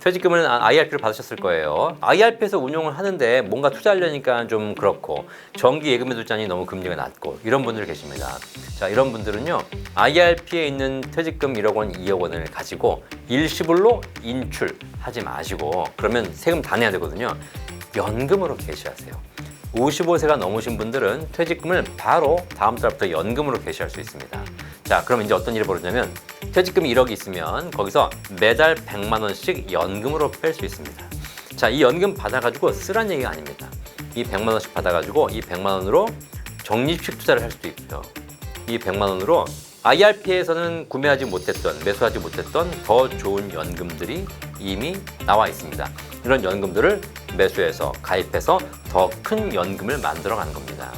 퇴직금은 IRP를 받으셨을 거예요. IRP에서 운용을 하는데 뭔가 투자하려니까 좀 그렇고 정기 예금매도잔이 너무 금리가 낮고 이런 분들 계십니다. 자 이런 분들은요 IRP에 있는 퇴직금 1억 원, 2억 원을 가지고 일시불로 인출하지 마시고 그러면 세금 다 내야 되거든요. 연금으로 개시하세요. 55세가 넘으신 분들은 퇴직금을 바로 다음 달부터 연금으로 개시할 수 있습니다. 자, 그럼 이제 어떤 일이 벌어지냐면 퇴직금이 1억이 있으면 거기서 매달 100만 원씩 연금으로 뺄 수 있습니다. 자, 이 연금 받아가지고 쓰란 얘기가 아닙니다. 이 100만 원씩 받아가지고 이 100만 원으로 적립식 투자를 할 수도 있고요. 이 100만 원으로 IRP에서는 구매하지 못했던, 매수하지 못했던 더 좋은 연금들이 이미 나와 있습니다. 이런 연금들을 매수해서 가입해서 더 큰 연금을 만들어 가는 겁니다.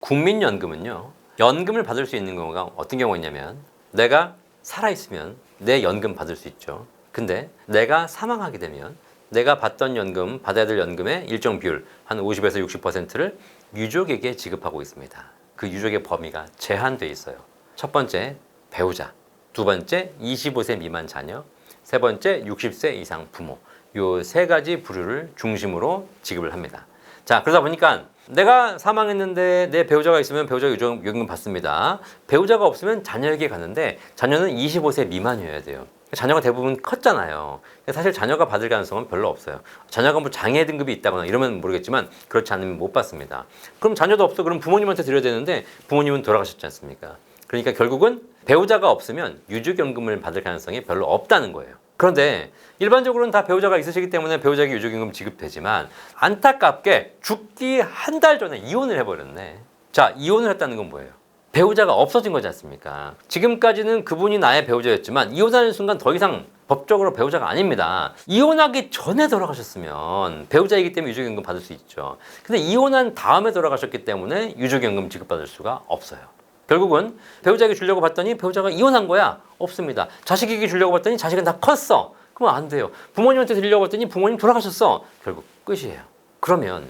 국민연금은요, 연금을 받을 수 있는 경우가 어떤 경우가 있냐면, 내가 살아있으면 내 연금 받을 수 있죠. 근데 내가 사망하게 되면 내가 받던 연금, 받아야 될 연금의 일정 비율, 한 50에서 60%를 유족에게 지급하고 있습니다. 그 유족의 범위가 제한돼 있어요. 첫 번째, 배우자. 두 번째, 25세 미만 자녀. 세 번째, 60세 이상 부모. 요 세 가지 부류를 중심으로 지급을 합니다. 자, 그러다 보니까 내가 사망했는데 내 배우자가 있으면 배우자 유족 요금 받습니다. 배우자가 없으면 자녀에게 가는데 자녀는 25세 미만이어야 돼요. 자녀가 대부분 컸잖아요. 사실 자녀가 받을 가능성은 별로 없어요. 자녀가 뭐 장애 등급이 있다거나 이러면 모르겠지만 그렇지 않으면 못 받습니다. 그럼 자녀도 없어. 그럼 부모님한테 드려야 되는데 부모님은 돌아가셨지 않습니까? 그러니까 결국은 배우자가 없으면 유족연금을 받을 가능성이 별로 없다는 거예요. 그런데 일반적으로는 다 배우자가 있으시기 때문에 배우자에게 유족연금 지급되지만 안타깝게 죽기 한 달 전에 이혼을 해버렸네. 자, 이혼을 했다는 건 뭐예요? 배우자가 없어진 거지 않습니까? 지금까지는 그분이 나의 배우자였지만 이혼하는 순간 더 이상 법적으로 배우자가 아닙니다. 이혼하기 전에 돌아가셨으면 배우자이기 때문에 유족연금 받을 수 있죠. 근데 이혼한 다음에 돌아가셨기 때문에 유족연금 지급받을 수가 없어요. 결국은 배우자에게 주려고 봤더니 배우자가 이혼한 거야? 없습니다. 자식에게 주려고 봤더니 자식은 다 컸어. 그러면 안 돼요. 부모님한테 드리려고 했더니 부모님 돌아가셨어. 결국 끝이에요. 그러면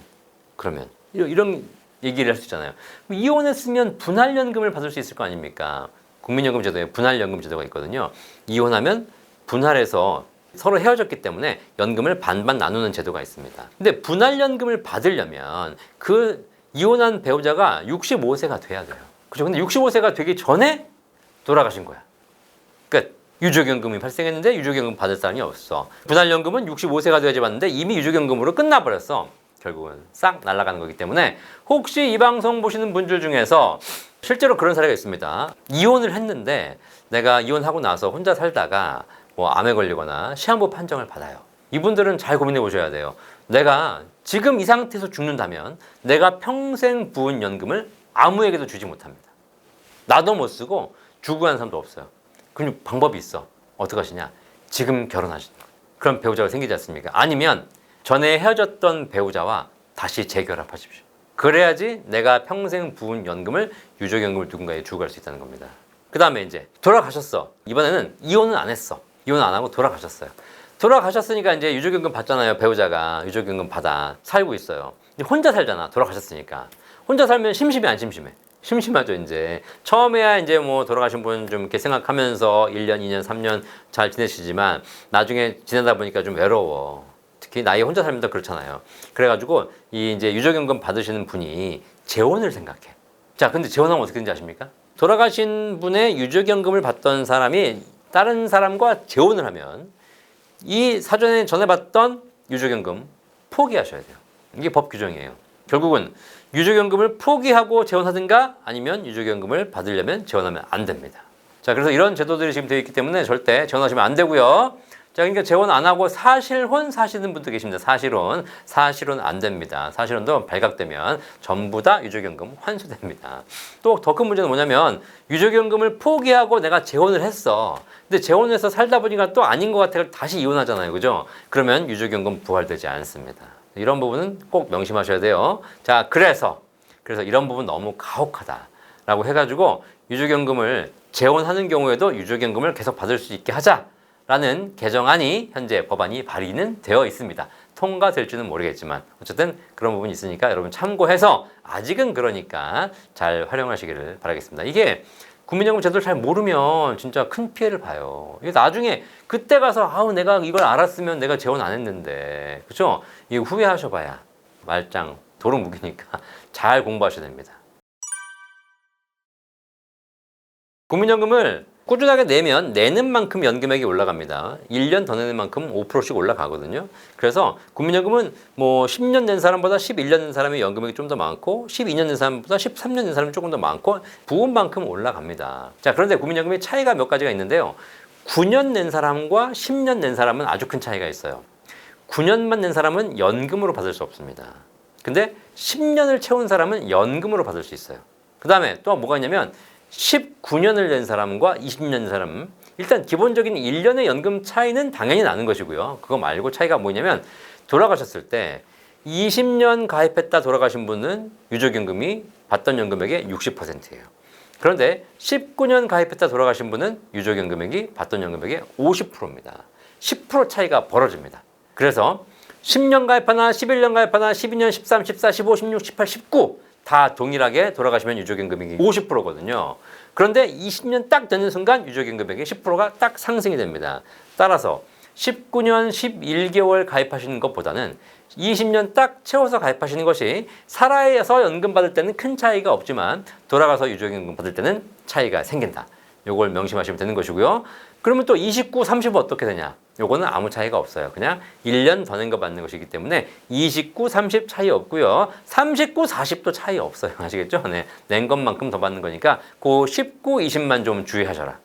그러면 이런, 이런 얘기를 할 수 있잖아요. 이혼했으면 분할연금을 받을 수 있을 거 아닙니까? 국민연금 제도에 분할연금 제도가 있거든요. 이혼하면 분할해서 서로 헤어졌기 때문에 연금을 반반 나누는 제도가 있습니다. 근데 분할연금을 받으려면 그 이혼한 배우자가 65세가 돼야 돼요. 그죠? 근데 65세가 되기 전에 돌아가신 거야. 끝. 유족연금이 발생했는데 유족연금 받을 사람이 없어. 분할연금은 65세가 돼야지 받는데 이미 유족연금으로 끝나버렸어. 결국은 싹 날아가는 거기 때문에 혹시 이 방송 보시는 분들 중에서 실제로 그런 사례가 있습니다. 이혼을 했는데 내가 이혼하고 나서 혼자 살다가 뭐 암에 걸리거나 시한부 판정을 받아요. 이분들은 잘 고민해 보셔야 돼요. 내가 지금 이 상태에서 죽는다면 내가 평생 부은 연금을 아무에게도 주지 못합니다. 나도 못 쓰고 주고 간 사람도 없어요. 그럼 방법이 있어. 어떻게 하시냐? 지금 결혼하시는. 그럼 배우자가 생기지 않습니까? 아니면 전에 헤어졌던 배우자와 다시 재결합하십시오. 그래야지 내가 평생 부은 연금을 유족연금을 누군가에 주고 갈 수 있다는 겁니다. 그 다음에 이제 돌아가셨어. 이번에는 이혼은 안 했어. 이혼 안 하고 돌아가셨어요. 돌아가셨으니까 이제 유족연금 받잖아요. 배우자가 유족연금 받아 살고 있어요. 혼자 살잖아. 돌아가셨으니까. 혼자 살면 심심해 안 심심해? 심심하죠 이제 처음에야 이제 뭐 돌아가신 분 좀 이렇게 생각하면서 1년, 2년, 3년 잘 지내시지만 나중에 지내다 보니까 좀 외로워. 특히 나이 혼자 살면 더 그렇잖아요. 그래가지고 이 이제 유족연금 받으시는 분이 재혼을 생각해. 자, 근데 재혼하면 어떻게 되는지 아십니까? 돌아가신 분의 유족연금을 받던 사람이 다른 사람과 재혼을 하면 이 사전에 전해받던 유족연금 포기하셔야 돼요. 이게 법 규정이에요. 결국은 유족연금을 포기하고 재혼하든가 아니면 유족연금을 받으려면 재혼하면 안 됩니다. 자, 그래서 이런 제도들이 지금 되어 있기 때문에 절대 재혼하시면 안 되고요. 자, 그러니까 재혼 안 하고 사실혼 사시는 분도 계십니다. 사실혼. 사실혼 안 됩니다. 사실혼도 발각되면 전부 다 유족연금 환수됩니다. 또 더 큰 문제는 뭐냐면 유족연금을 포기하고 내가 재혼을 했어. 근데 재혼해서 살다 보니까 또 아닌 것 같아 다시 이혼하잖아요. 그죠? 그러면 유족연금 부활되지 않습니다. 이런 부분은 꼭 명심하셔야 돼요. 자, 그래서 그래서 이런 부분 너무 가혹하다라고 해가지고 유족연금을 재혼하는 경우에도 유족연금을 계속 받을 수 있게 하자. 라는 개정안이 현재 법안이 발의는 되어 있습니다. 통과될지는 모르겠지만 어쨌든 그런 부분이 있으니까 여러분 참고해서 아직은 그러니까 잘 활용하시기를 바라겠습니다. 이게 국민연금 제도를 잘 모르면 진짜 큰 피해를 봐요. 나중에 그때 가서 아우 내가 이걸 알았으면 내가 재원 안 했는데 그죠? 이 후회하셔봐야 말짱 도로 무기니까 잘 공부하셔야 됩니다. 국민연금을 꾸준하게 내면 내는 만큼 연금액이 올라갑니다. 1년 더 내는 만큼 5%씩 올라가거든요. 그래서 국민연금은 뭐 10년 낸 사람보다 11년 낸 사람의 연금액이 좀 더 많고 12년 낸 사람보다 13년 낸 사람이 조금 더 많고 부분만큼 올라갑니다. 자, 그런데 국민연금의 차이가 몇 가지가 있는데요. 9년 낸 사람과 10년 낸 사람은 아주 큰 차이가 있어요. 9년만 낸 사람은 연금으로 받을 수 없습니다. 근데 10년을 채운 사람은 연금으로 받을 수 있어요. 그 다음에 또 뭐가 있냐면 19년을 낸 사람과 20년 낸 사람 일단 기본적인 1년의 연금 차이는 당연히 나는 것이고요. 그거 말고 차이가 뭐냐면 돌아가셨을 때 20년 가입했다 돌아가신 분은 유족연금이 받던 연금액의 60%예요. 그런데 19년 가입했다 돌아가신 분은 유족연금액이 받던 연금액의 50%입니다. 10% 차이가 벌어집니다. 그래서 10년 가입하나 11년 가입하나 12년, 13, 14, 15, 16, 18, 19 다 동일하게 돌아가시면 유족연금액이 50%거든요. 그런데 20년 딱 되는 순간 유족연금액이 10%가 딱 상승이 됩니다. 따라서 19년 11개월 가입하시는 것보다는 20년 딱 채워서 가입하시는 것이 살아서 연금 받을 때는 큰 차이가 없지만 돌아가서 유족연금 받을 때는 차이가 생긴다. 요걸 명심하시면 되는 것이고요. 그러면 또 29, 30은 어떻게 되냐? 요거는 아무 차이가 없어요. 그냥 1년 더낸거 받는 것이기 때문에 29, 30 차이 없고요. 39, 40도 차이 없어요. 아시겠죠? 네. 낸 것만큼 더 받는 거니까 그 19, 20만 좀 주의하셔라.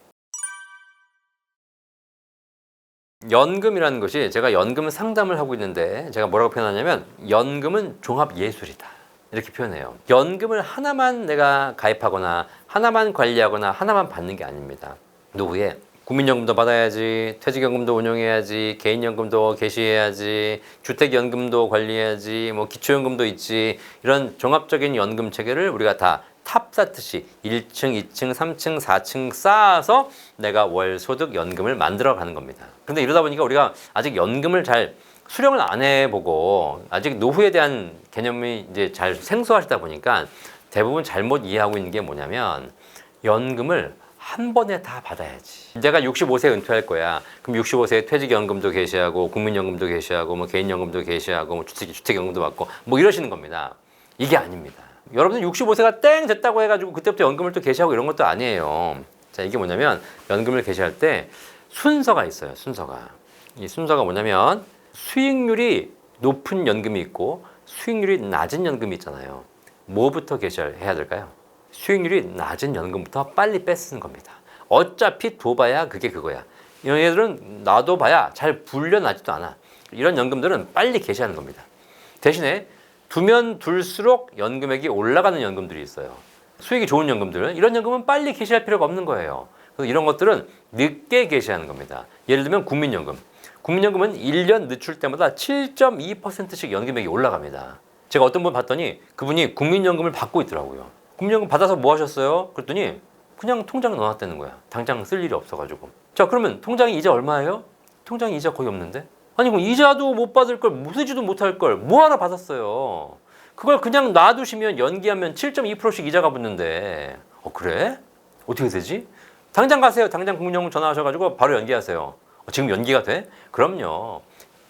연금이라는 것이 제가 연금 상담을 하고 있는데 제가 뭐라고 표현하냐면 연금은 종합 예술이다. 이렇게 표현해요. 연금을 하나만 내가 가입하거나 하나만 관리하거나 하나만 받는 게 아닙니다. 노후에 국민연금도 받아야지, 퇴직연금도 운용해야지, 개인연금도 개시해야지, 주택연금도 관리해야지, 뭐 기초연금도 있지 이런 종합적인 연금 체계를 우리가 다탑 쌓듯이 1층, 2층, 3층, 4층 쌓아서 내가 월 소득 연금을 만들어 가는 겁니다. 근데 이러다 보니까 우리가 아직 연금을 잘 수령을 안 해보고 아직 노후에 대한 개념이 이제 잘 생소하시다 보니까 대부분 잘못 이해하고 있는 게 뭐냐면 연금을 한 번에 다 받아야지. 내가 65세 은퇴할 거야. 그럼 65세에 퇴직연금도 개시하고 국민연금도 개시하고 뭐 개인연금도 개시하고 뭐 주택 주택연금도 받고 뭐 이러시는 겁니다. 이게 아닙니다. 여러분들 65세가 땡 됐다고 해가지고 그때부터 연금을 또 개시하고 이런 것도 아니에요. 자 이게 뭐냐면 연금을 개시할 때 순서가 있어요. 순서가 이 순서가 뭐냐면 수익률이 높은 연금이 있고 수익률이 낮은 연금이 있잖아요. 뭐부터 개시해야 될까요? 수익률이 낮은 연금부터 빨리 뺏는 겁니다. 어차피 둬봐야 그게 그거야. 이런 애들은 놔둬봐야 잘 불려나지도 않아. 이런 연금들은 빨리 개시하는 겁니다. 대신에 두면 둘수록 연금액이 올라가는 연금들이 있어요. 수익이 좋은 연금들은 이런 연금은 빨리 개시할 필요가 없는 거예요. 그래서 이런 것들은 늦게 개시하는 겁니다. 예를 들면 국민연금. 국민연금은 1년 늦출 때마다 7.2%씩 연금액이 올라갑니다. 제가 어떤 분 봤더니 그분이 국민연금을 받고 있더라고요. 국민연금 받아서 뭐 하셨어요? 그랬더니 그냥 통장에 넣어놨다는 거야. 당장 쓸 일이 없어가지고. 자, 그러면 통장에 이자 얼마예요? 통장에 이자 거의 없는데? 아니, 그럼 이자도 못 받을 걸, 쓰지도 못할 걸, 뭐하러 받았어요? 그걸 그냥 놔두시면 연기하면 7.2%씩 이자가 붙는데, 어, 그래? 어떻게 되지? 당장 가세요. 당장 국민연금 전화하셔가지고 바로 연기하세요. 어, 지금 연기가 돼? 그럼요.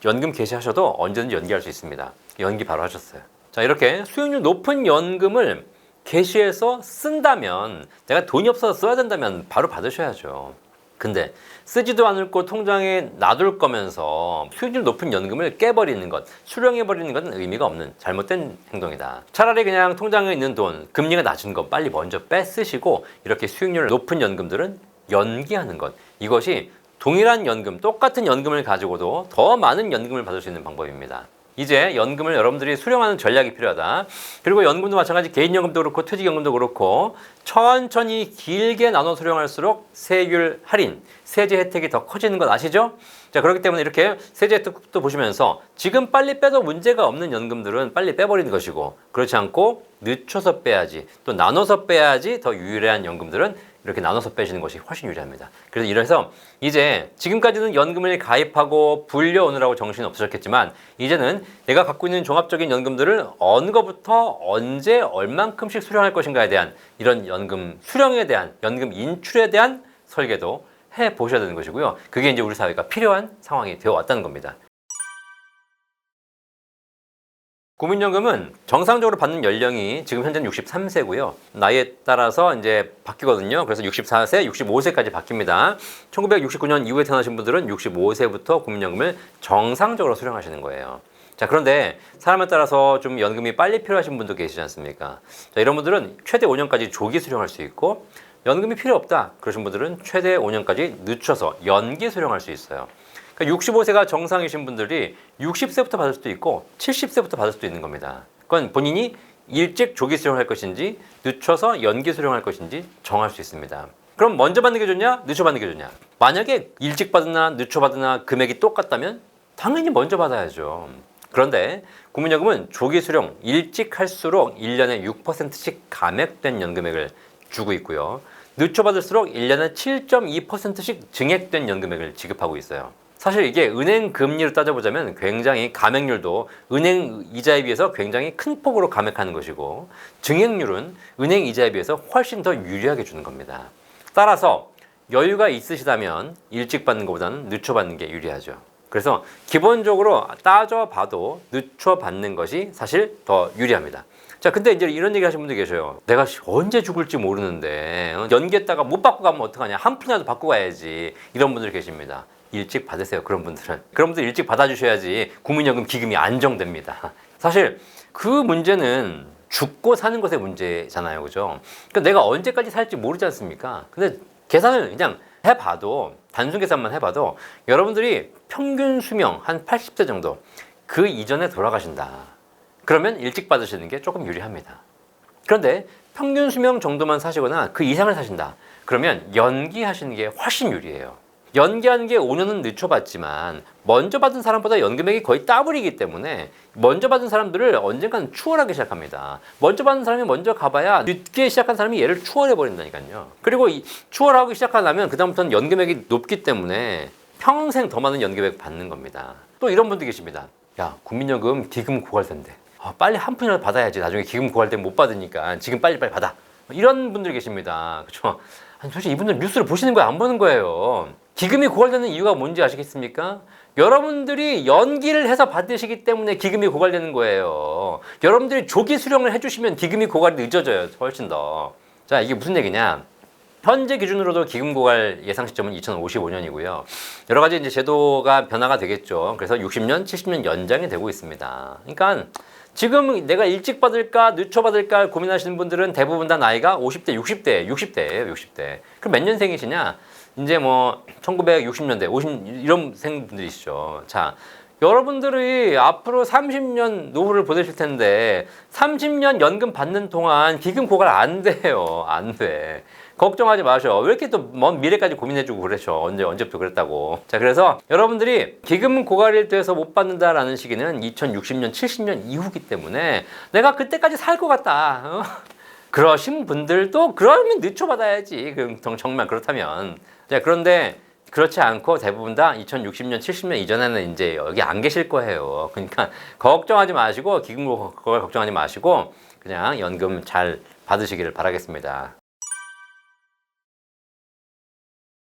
연금 개시하셔도 언제든지 연기할 수 있습니다. 연기 바로 하셨어요. 자, 이렇게 수익률 높은 연금을 개시해서 쓴다면 내가 돈이 없어서 써야 된다면 바로 받으셔야죠. 근데 쓰지도 않을 거 통장에 놔둘 거면서 수익률 높은 연금을 깨버리는 것, 수령해버리는 것은 의미가 없는 잘못된 행동이다. 차라리 그냥 통장에 있는 돈, 금리가 낮은 거 빨리 먼저 빼쓰시고 이렇게 수익률 높은 연금들은 연기하는 것. 이것이 동일한 연금, 똑같은 연금을 가지고도 더 많은 연금을 받을 수 있는 방법입니다. 이제 연금을 여러분들이 수령하는 전략이 필요하다. 그리고 연금도 마찬가지 개인연금도 그렇고 퇴직연금도 그렇고 천천히 길게 나눠 수령할수록 세율 할인, 세제 혜택이 더 커지는 것 아시죠? 자 그렇기 때문에 이렇게 세제 혜택도 보시면서 지금 빨리 빼도 문제가 없는 연금들은 빨리 빼버리는 것이고 그렇지 않고 늦춰서 빼야지 또 나눠서 빼야지 더 유일한 연금들은 이렇게 나눠서 빼시는 것이 훨씬 유리합니다. 그래서 이래서 이제 지금까지는 연금을 가입하고 불려오느라고 정신이 없으셨겠지만 이제는 내가 갖고 있는 종합적인 연금들을 어느 것부터 언제 얼만큼씩 수령할 것인가에 대한 이런 연금 수령에 대한 연금 인출에 대한 설계도 해 보셔야 되는 것이고요. 그게 이제 우리 사회가 필요한 상황이 되어 왔다는 겁니다. 국민연금은 정상적으로 받는 연령이 지금 현재는 63세고요. 나이에 따라서 이제 바뀌거든요. 그래서 64세, 65세까지 바뀝니다. 1969년 이후에 태어나신 분들은 65세부터 국민연금을 정상적으로 수령하시는 거예요. 자, 그런데 사람에 따라서 좀 연금이 빨리 필요하신 분도 계시지 않습니까? 자, 이런 분들은 최대 5년까지 조기 수령할 수 있고 연금이 필요 없다. 그러신 분들은 최대 5년까지 늦춰서 연기 수령할 수 있어요. 그러니까 65세가 정상이신 분들이 60세부터 받을 수도 있고 70세부터 받을 수도 있는 겁니다. 그건 본인이 일찍 조기 수령할 것인지 늦춰서 연기 수령할 것인지 정할 수 있습니다. 그럼 먼저 받는 게 좋냐? 늦춰 받는 게 좋냐? 만약에 일찍 받으나 늦춰 받으나 금액이 똑같다면 당연히 먼저 받아야죠. 그런데 국민연금은 조기 수령 일찍 할수록 1년에 6%씩 감액된 연금액을 주고 있고요. 늦춰 받을수록 1년에 7.2%씩 증액된 연금액을 지급하고 있어요. 사실 이게 은행 금리로 따져보자면 굉장히 감액률도 은행 이자에 비해서 굉장히 큰 폭으로 감액하는 것이고 증액률은 은행 이자에 비해서 훨씬 더 유리하게 주는 겁니다. 따라서 여유가 있으시다면 일찍 받는 것보다는 늦춰 받는 게 유리하죠. 그래서 기본적으로 따져봐도 늦춰 받는 것이 사실 더 유리합니다. 자, 근데 이제 이런 얘기 하시는 분들 계셔요. 내가 언제 죽을지 모르는데 어, 연기했다가 못 받고 가면 어떡하냐. 한 푼이라도 받고 가야지. 이런 분들 계십니다. 일찍 받으세요. 그런 분들은. 그런 분들 일찍 받아주셔야지 국민연금 기금이 안정됩니다. 사실 그 문제는 죽고 사는 것의 문제잖아요. 그죠? 그러니까 내가 언제까지 살지 모르지 않습니까? 근데 계산을 그냥 해봐도 단순 계산만 해봐도 여러분들이 평균 수명 한 80세 정도 그 이전에 돌아가신다. 그러면 일찍 받으시는 게 조금 유리합니다. 그런데 평균 수명 정도만 사시거나 그 이상을 사신다. 그러면 연기하시는 게 훨씬 유리해요. 연기하는 게 5년은 늦춰봤지만 먼저 받은 사람보다 연금액이 거의 더블이기 때문에 먼저 받은 사람들을 언젠가는 추월하기 시작합니다. 먼저 받은 사람이 먼저 가봐야 늦게 시작한 사람이 얘를 추월해 버린다니까요. 그리고 이 추월하기 시작하려면 그다음부터는 연금액이 높기 때문에 평생 더 많은 연금액 받는 겁니다. 또 이런 분도 계십니다. 야 국민연금 기금 고갈된대. 아, 빨리 한 푼이라도 받아야지. 나중에 기금 고갈 때 못 받으니까 지금 빨리 빨리 받아. 이런 분들 계십니다. 그렇죠? 아니 솔직히 이분들 뉴스를 보시는 거예요, 안 보는 거예요. 기금이 고갈되는 이유가 뭔지 아시겠습니까? 여러분들이 연기를 해서 받으시기 때문에 기금이 고갈되는 거예요. 여러분들이 조기 수령을 해주시면 기금이 고갈이 늦어져요, 훨씬 더. 자, 이게 무슨 얘기냐? 현재 기준으로도 기금 고갈 예상 시점은 2055년이고요. 여러 가지 이제 제도가 변화가 되겠죠. 그래서 60년, 70년 연장이 되고 있습니다. 그러니까 지금 내가 일찍 받을까, 늦춰 받을까 고민하시는 분들은 대부분 다 나이가 50대, 60대, 60대예요, 60대. 그럼 몇 년생이시냐? 이제 뭐 1960년대, 50 이런 생분들이시죠. 자, 여러분들이 앞으로 30년 노후를 보내실 텐데 30년 연금 받는 동안 기금 고갈 안 돼요. 안 돼. 걱정하지 마셔. 왜 이렇게 또 먼 미래까지 고민해주고 그러죠. 언제, 언제부터 그랬다고. 자, 그래서 여러분들이 기금 고갈이 돼서 못 받는다라는 시기는 2060년, 70년 이후기 때문에 내가 그때까지 살 것 같다. 어? 그러신 분들도 그러면 늦춰받아야지. 정- 정말 그렇다면. 자, 그런데 그렇지 않고 대부분 다 2060년, 70년 이전에는 이제 여기 안 계실 거예요. 그러니까 걱정하지 마시고 기금 고갈 걱정하지 마시고 그냥 연금 잘 받으시기를 바라겠습니다.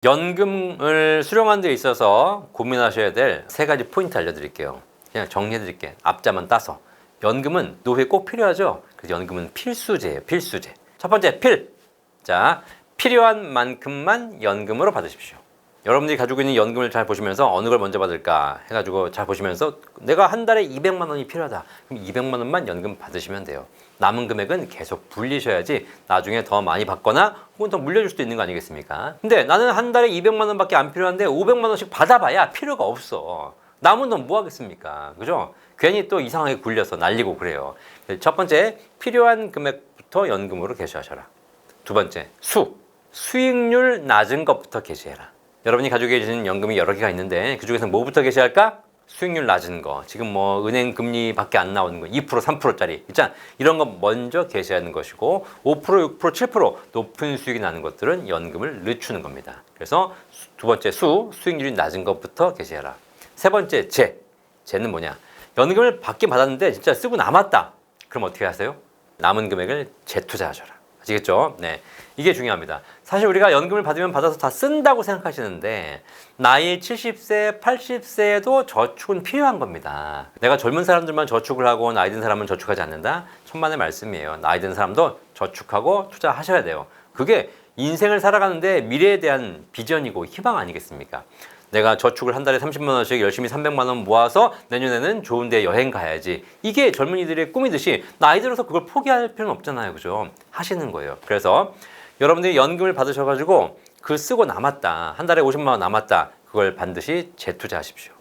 연금을 수령하는 데 있어서 고민하셔야 될 세 가지 포인트 알려드릴게요. 그냥 정리해드릴게요. 앞자만 따서. 연금은 노후에 꼭 필요하죠? 그래서 연금은 필수제예요. 필수제. 첫 번째, 필. 자, 필요한 만큼만 연금으로 받으십시오. 여러분들이 가지고 있는 연금을 잘 보시면서 어느 걸 먼저 받을까 해가지고 잘 보시면서 내가 한 달에 200만 원이 필요하다. 그럼 200만 원만 연금 받으시면 돼요. 남은 금액은 계속 불리셔야지 나중에 더 많이 받거나 혹은 더 물려줄 수도 있는 거 아니겠습니까? 근데 나는 한 달에 200만 원밖에 안 필요한데 500만 원씩 받아봐야 필요가 없어. 남은 돈 뭐 하겠습니까? 그죠? 괜히 또 이상하게 굴려서 날리고 그래요. 첫 번째, 필요한 금액부터 연금으로 개시하셔라. 두 번째, 수. 수익률 낮은 것부터 개시해라. 여러분이 가지고 계시는 연금이 여러 개가 있는데 그 중에서 뭐부터 개시할까? 수익률 낮은 거, 지금 뭐 은행 금리밖에 안 나오는 거, 2% 3%짜리 있잖아. 이런 거 먼저 게시하는 것이고 5% 6% 7% 높은 수익이 나는 것들은 연금을 늦추는 겁니다. 그래서 수- 두 번째 수 수익률이 낮은 것부터 게시해라. 세 번째 재 재는 뭐냐? 연금을 받긴 받았는데 진짜 쓰고 남았다. 그럼 어떻게 하세요? 남은 금액을 재투자하셔라. 아시겠죠? 네. 이게 중요합니다. 사실 우리가 연금을 받으면 받아서 다 쓴다고 생각하시는데 나이 70세, 80세에도 저축은 필요한 겁니다. 내가 젊은 사람들만 저축을 하고 나이 든 사람은 저축하지 않는다? 천만의 말씀이에요. 나이 든 사람도 저축하고 투자하셔야 돼요. 그게 인생을 살아가는데 미래에 대한 비전이고 희망 아니겠습니까? 내가 저축을 한 달에 30만 원씩 열심히 300만 원 모아서 내년에는 좋은 데 여행 가야지. 이게 젊은이들의 꿈이듯이 나이 들어서 그걸 포기할 필요는 없잖아요. 그죠? 하시는 거예요. 그래서 여러분들이 연금을 받으셔 가지고 그 쓰고 남았다. 한 달에 50만 원 남았다. 그걸 반드시 재투자하십시오.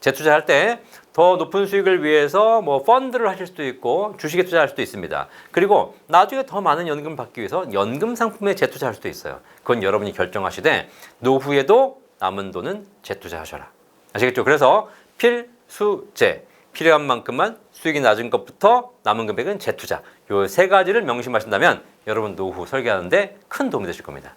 재투자할 때 더 높은 수익을 위해서 뭐 펀드를 하실 수도 있고 주식에 투자할 수도 있습니다. 그리고 나중에 더 많은 연금을 받기 위해서 연금 상품에 재투자할 수도 있어요. 그건 여러분이 결정하시되 노후에도 남은 돈은 재투자하셔라. 아시겠죠? 그래서 필수재 필요한 만큼만 수익이 낮은 것부터 남은 금액은 재투자. 요 세 가지를 명심하신다면 여러분 노후 설계하는데 큰 도움이 되실 겁니다.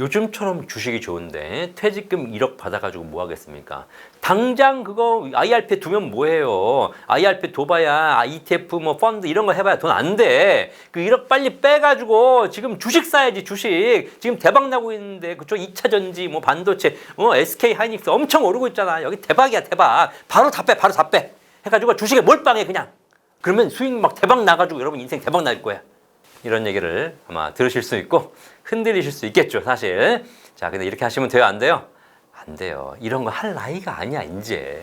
요즘처럼 주식이 좋은데 퇴직금 1억 받아가지고 뭐 하겠습니까? 당장 그거 IRP 두면 뭐해요? IRP 둬봐야 ETF 뭐 펀드 이런 거 해봐야 돈 안 돼. 그 1억 빨리 빼가지고 지금 주식 사야지 주식. 지금 대박 나고 있는데 그쪽 2차 전지 뭐 반도체 어 SK 하이닉스 엄청 오르고 있잖아. 여기 대박이야 대박. 바로 다 빼, 바로 다 빼. 해가지고 주식에 몰빵해 그냥. 그러면 수익 막 대박 나가지고 여러분 인생 대박 날 거야. 이런 얘기를 아마 들으실 수 있고 흔들리실 수 있겠죠, 사실. 자, 근데 이렇게 하시면 돼요, 안 돼요? 안 돼요. 이런 거 할 나이가 아니야, 이제.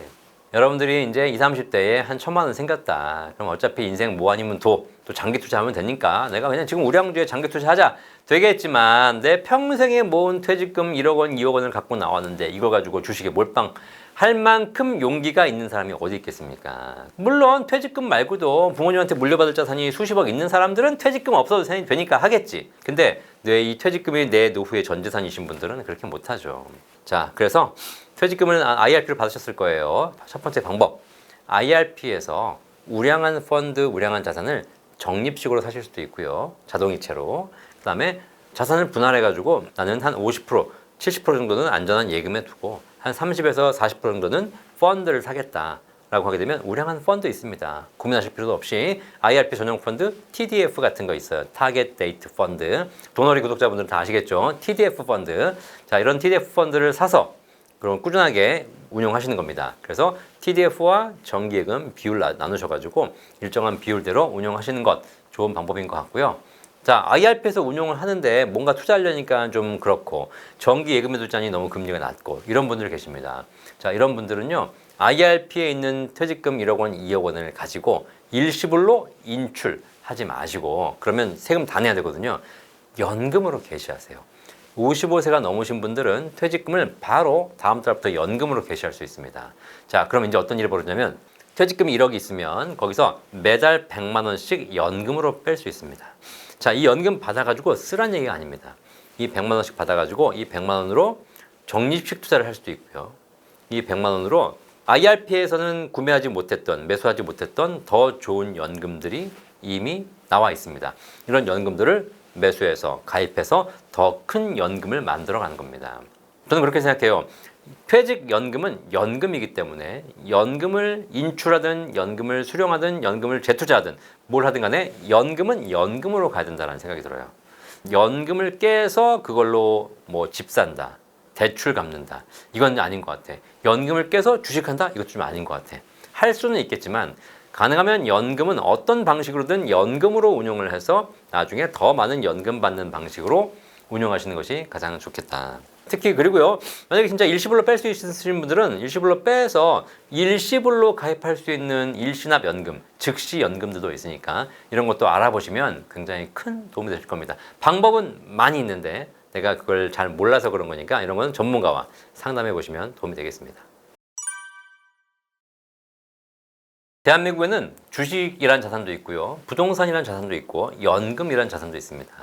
여러분들이 이제 20, 30대에 한 천만 원 생겼다. 그럼 어차피 인생 뭐 아니면 도, 또 장기 투자하면 되니까 내가 그냥 지금 우량주에 장기 투자하자. 되겠지만 내 평생에 모은 퇴직금 1억 원, 2억 원을 갖고 나왔는데 이거 가지고 주식에 몰빵 할 만큼 용기가 있는 사람이 어디 있겠습니까? 물론 퇴직금 말고도 부모님한테 물려받을 자산이 수십억 있는 사람들은 퇴직금 없어도 되- 되니까 하겠지. 근데 내 이 퇴직금이 내 노후의 전 재산이신 분들은 그렇게 못하죠. 자, 그래서 퇴직금을 IRP를 받으셨을 거예요. 첫 번째 방법. IRP에서 우량한 펀드, 우량한 자산을 적립식으로 사실 수도 있고요. 자동이체로. 그 다음에 자산을 분할해 가지고 나는 한 50%, 70% 정도는 안전한 예금에 두고 한 30에서 40% 정도는 펀드를 사겠다. 라고 하게 되면 우량한 펀드 있습니다. 고민하실 필요도 없이 IRP 전용 펀드 TDF 같은 거 있어요. 타겟 데이트 펀드. 도너리 구독자분들은 다 아시겠죠? TDF 펀드. 자, 이런 TDF 펀드를 사서 그럼 꾸준하게 운용하시는 겁니다. 그래서 TDF와 정기예금 비율 나- 나누셔 가지고 일정한 비율대로 운용하시는 것 좋은 방법인 것 같고요. 자, IRP에서 운용을 하는데 뭔가 투자하려니까 좀 그렇고 정기 예금에 두자니 너무 금리가 낮고 이런 분들 계십니다. 자, 이런 분들은요. IRP에 있는 퇴직금 1억 원, 2억 원을 가지고 일시불로 인출하지 마시고 그러면 세금 다 내야 되거든요. 연금으로 개시하세요. 55세가 넘으신 분들은 퇴직금을 바로 다음 달부터 연금으로 개시할 수 있습니다. 자, 그럼 이제 어떤 일이 벌어지냐면 퇴직금이 1억이 있으면 거기서 매달 100만 원씩 연금으로 뺄 수 있습니다. 자, 이 연금 받아가지고 쓰란 얘기가 아닙니다. 이 100만 원씩 받아가지고 이 100만 원으로 적립식 투자를 할 수도 있고요. 이 100만 원으로 IRP에서는 구매하지 못했던, 매수하지 못했던 더 좋은 연금들이 이미 나와 있습니다. 이런 연금들을 매수해서 가입해서 더 큰 연금을 만들어 가는 겁니다. 저는 그렇게 생각해요. 퇴직 연금은 연금이기 때문에 연금을 인출하든 연금을 수령하든 연금을 재투자하든 뭘 하든 간에 연금은 연금으로 가야 된다는 생각이 들어요. 연금을 깨서 그걸로 뭐 집 산다. 대출 갚는다. 이건 아닌 것 같아. 연금을 깨서 주식한다? 이것 좀 아닌 것 같아. 할 수는 있겠지만 가능하면 연금은 어떤 방식으로든 연금으로 운용을 해서 나중에 더 많은 연금 받는 방식으로 운용하시는 것이 가장 좋겠다. 특히 그리고요 만약에 진짜 일시불로 뺄 수 있으신 분들은 일시불로 빼서 일시불로 가입할 수 있는 일시납 연금 즉시 연금들도 있으니까 이런 것도 알아보시면 굉장히 큰 도움이 되실 겁니다. 방법은 많이 있는데 내가 그걸 잘 몰라서 그런 거니까 이런 건 전문가와 상담해 보시면 도움이 되겠습니다. 대한민국에는 주식이란 자산도 있고요 부동산이란 자산도 있고 연금이란 자산도 있습니다.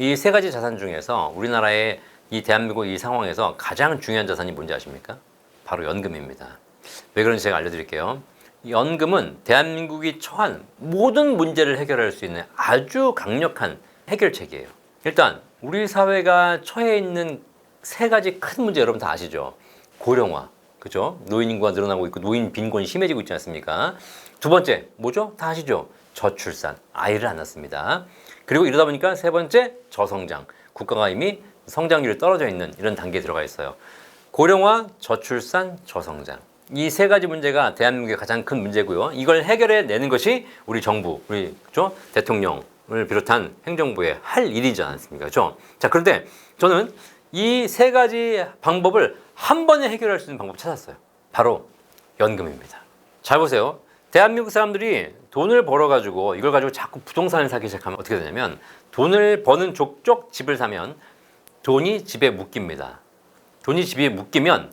이 세 가지 자산 중에서 우리나라의 이 대한민국 이 상황에서 가장 중요한 자산이 뭔지 아십니까? 바로 연금입니다. 왜 그런지 제가 알려드릴게요. 연금은 대한민국이 처한 모든 문제를 해결할 수 있는 아주 강력한 해결책이에요. 일단 우리 사회가 처해 있는 세 가지 큰 문제 여러분 다 아시죠? 고령화, 그죠? 노인 인구가 늘어나고 있고 노인 빈곤이 심해지고 있지 않습니까? 두 번째 뭐죠? 다 아시죠? 저출산, 아이를 안 낳습니다. 그리고 이러다 보니까 세 번째 저성장, 국가가 이미 성장률이 떨어져 있는 이런 단계에 들어가 있어요. 고령화, 저출산, 저성장. 이 세 가지 문제가 대한민국의 가장 큰 문제고요. 이걸 해결해 내는 것이 우리 정부, 우리 그죠? 대통령을 비롯한 행정부의 할 일이지 않습니까? 그죠? 자, 그런데 저는 이 세 가지 방법을 한 번에 해결할 수 있는 방법 찾았어요. 바로 연금입니다. 잘 보세요. 대한민국 사람들이 돈을 벌어가지고 이걸 가지고 자꾸 부동산을 사기 시작하면 어떻게 되냐면 돈을 버는 족족 집을 사면 돈이 집에 묶입니다. 돈이 집에 묶이면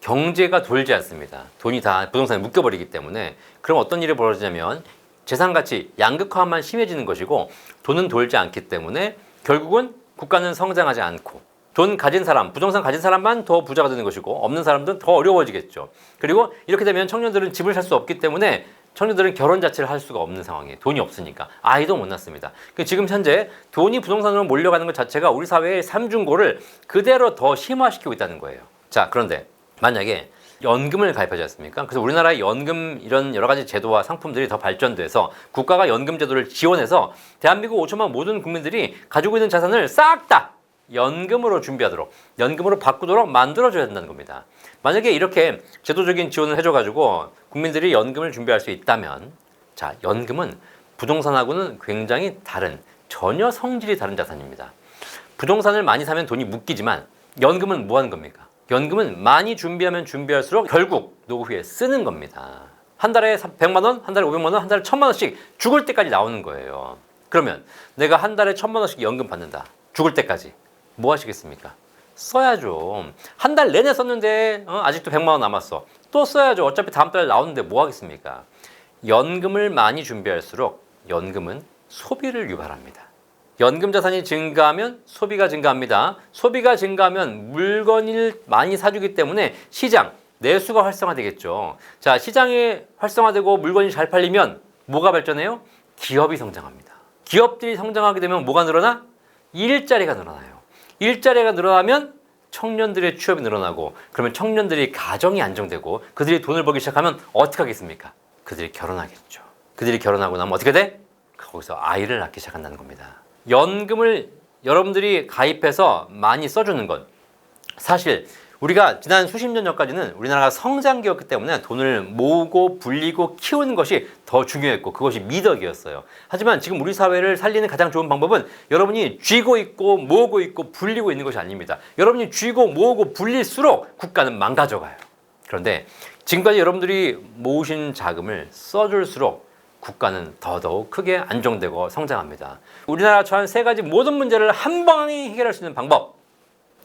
경제가 돌지 않습니다. 돈이 다 부동산에 묶여버리기 때문에 그럼 어떤 일이 벌어지냐면 재산 가치 양극화만 심해지는 것이고 돈은 돌지 않기 때문에 결국은 국가는 성장하지 않고 돈 가진 사람, 부동산 가진 사람만 더 부자가 되는 것이고 없는 사람들은 더 어려워지겠죠. 그리고 이렇게 되면 청년들은 집을 살 수 없기 때문에 청년들은 결혼 자체를 할 수가 없는 상황이에요. 돈이 없으니까 아이도 못 낳습니다. 그 지금 현재 돈이 부동산으로 몰려가는 것 자체가 우리 사회의 삼중고를 그대로 더 심화시키고 있다는 거예요. 자 그런데 만약에 연금을 가입하지 않습니까? 그래서 우리나라의 연금 이런 여러 가지 제도와 상품들이 더 발전돼서 국가가 연금 제도를 지원해서 대한민국 5천만 모든 국민들이 가지고 있는 자산을 싹 다 연금으로 준비하도록 연금으로 바꾸도록 만들어줘야 된다는 겁니다. 만약에 이렇게 제도적인 지원을 해줘가지고 국민들이 연금을 준비할 수 있다면 자 연금은 부동산하고는 굉장히 다른 전혀 성질이 다른 자산입니다. 부동산을 많이 사면 돈이 묶이지만 연금은 뭐 하는 겁니까? 연금은 많이 준비하면 준비할수록 결국 노후에 쓰는 겁니다. 한 달에 100만 원, 한 달에 500만 원, 한 달에 1000만 원씩 죽을 때까지 나오는 거예요. 그러면 내가 한 달에 1000만 원씩 연금 받는다. 죽을 때까지. 뭐 하시겠습니까? 써야죠. 한 달 내내 썼는데 어, 아직도 100만 원 남았어. 또 써야죠. 어차피 다음 달에 나오는데 뭐 하겠습니까? 연금을 많이 준비할수록 연금은 소비를 유발합니다. 연금 자산이 증가하면 소비가 증가합니다. 소비가 증가하면 물건을 많이 사주기 때문에 시장, 내수가 활성화되겠죠. 자, 시장이 활성화되고 물건이 잘 팔리면 뭐가 발전해요? 기업이 성장합니다. 기업들이 성장하게 되면 뭐가 늘어나? 일자리가 늘어나요. 일자리가 늘어나면 청년들의 취업이 늘어나고 그러면 청년들이 가정이 안정되고 그들이 돈을 벌기 시작하면 어떻게 하겠습니까? 그들이 결혼하겠죠. 그들이 결혼하고 나면 어떻게 돼? 거기서 아이를 낳기 시작한다는 겁니다. 연금을 여러분들이 가입해서 많이 써주는 건 사실 우리가 지난 수십 년 전까지는 우리나라가 성장기였기 때문에 돈을 모으고 불리고 키우는 것이 더 중요했고 그것이 미덕이었어요. 하지만 지금 우리 사회를 살리는 가장 좋은 방법은 여러분이 쥐고 있고 모으고 있고 불리고 있는 것이 아닙니다. 여러분이 쥐고 모으고 불릴수록 국가는 망가져가요. 그런데 지금까지 여러분들이 모으신 자금을 써줄수록 국가는 더더욱 크게 안정되고 성장합니다. 우리나라 처한 세 가지 모든 문제를 한 방에 해결할 수 있는 방법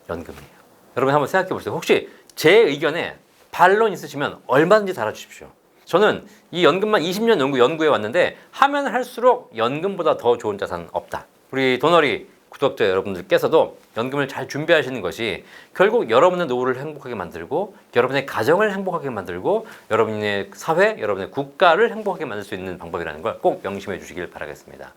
연금이에요. 여러분 한번 생각해 보세요. 혹시 제 의견에 반론 있으시면 얼마든지 달아주십시오. 저는 이 연금만 20년 연구 연구해 왔는데 하면 할수록 연금보다 더 좋은 자산 없다. 우리 도너리 구독자 여러분들께서도 연금을 잘 준비하시는 것이 결국 여러분의 노후를 행복하게 만들고 여러분의 가정을 행복하게 만들고 여러분의 사회, 여러분의 국가를 행복하게 만들 수 있는 방법이라는 걸 꼭 명심해 주시길 바라겠습니다.